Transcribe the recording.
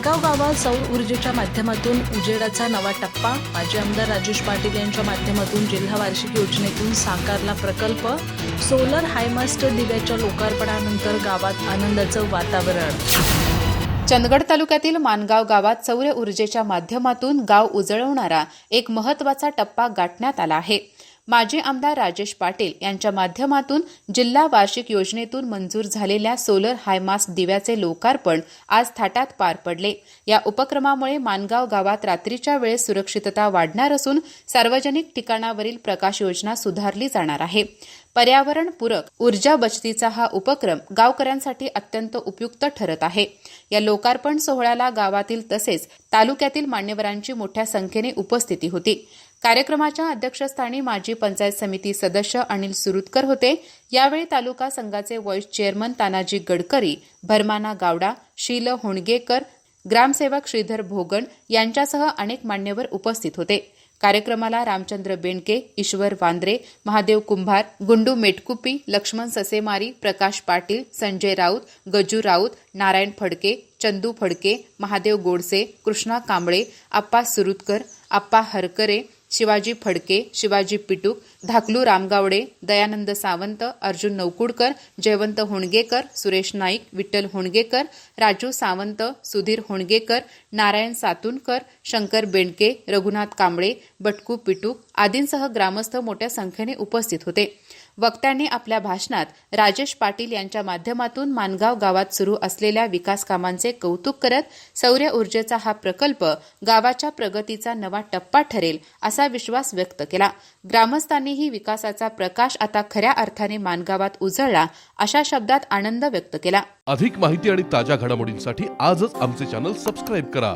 माणगाव गावात सौर ऊर्जेच्या माध्यमातून उजेडाचा नवा टप्पा. माजी आमदार राजेश पाटील यांच्या माध्यमातून जिल्हा वार्षिक योजनेतून साकारला प्रकल्प. सोलर हायमास्टर दिव्याच्या लोकार्पणानंतर गावात आनंदाचं वातावरण. चंदगड तालुक्यातील मानगाव गावात सौर ऊर्जेच्या माध्यमातून गाव उजळवणारा एक महत्त्वाचा टप्पा गाठण्यात आला आहे. माजी आमदार राजेश पाटील यांच्या माध्यमातून जिल्हा वार्षिक योजनेतून मंजूर झालेल्या सोलर हायमास्ट दिव्याचे लोकार्पण आज थाटात पार पडले. या उपक्रमामुळे मानगाव गावात रात्रीच्या वेळेस सुरक्षितता वाढणार असून सार्वजनिक ठिकाणावरील प्रकाश योजना सुधारली जाणार आहे. पर्यावरणपूरक ऊर्जा बचतीचा हा उपक्रम गावकऱ्यांसाठी अत्यंत उपयुक्त ठरत आहे. या लोकार्पण सोहळ्याला गावातील तसेच तालुक्यातील मान्यवरांची मोठ्या संख्येने उपस्थिती होती. कार्यक्रमाच्या अध्यक्षस्थानी माजी पंचायत समिती सदस्य अनिल सुरुतकर होते. यावेळी तालुका संघाचे व्हाईस चेअरमन तानाजी गडकरी भरमाना गावडा शील होणगेकर ग्रामसेवक श्रीधर भोगण यांच्यासह अनेक मान्यवर उपस्थित होते. कार्यक्रमाला रामचंद्र बेंडके ईश्वर वांद्रे महादेव कुंभार गुंडू मेटकुपी लक्ष्मण ससेमारी प्रकाश पाटील संजय राऊत गजू राऊत नारायण फडके चंदू फडके महादेव गोडसे कृष्णा कांबळे आप्पा सुरुतकर आप्पा हरकरे शिवाजी फडके शिवाजी पिटूक धाकलू रामगावडे दयानंद सावंत अर्जुन नौकुडकर जयवंत होणगेकर सुरेश नाईक विठ्ठल होणगेकर राजू सावंत सुधीर होणगेकर नारायण सातुनकर शंकर बेंडके रघुनाथ कांबळे बटकू पिटूक आदींसह ग्रामस्थ मोठ्या संख्येने उपस्थित होते. वक्त्यांनी आपल्या भाषणात राजेश पाटील यांच्या माध्यमातून मानगाव गावात सुरू असलेल्या विकास कामांचे कौतुक करत सौर ऊर्जेचा हा प्रकल्प गावाच्या प्रगतीचा नवा टप्पा ठरेल असा विश्वास व्यक्त केला. ग्रामस्थांनीही विकासाचा प्रकाश आता खऱ्या अर्थाने मानगावात उजळला अशा शब्दात आनंद व्यक्त केला. अधिक माहिती आणि ताज्या घडामोडींसाठी आजच आमचे चॅनल सबस्क्राईब करा.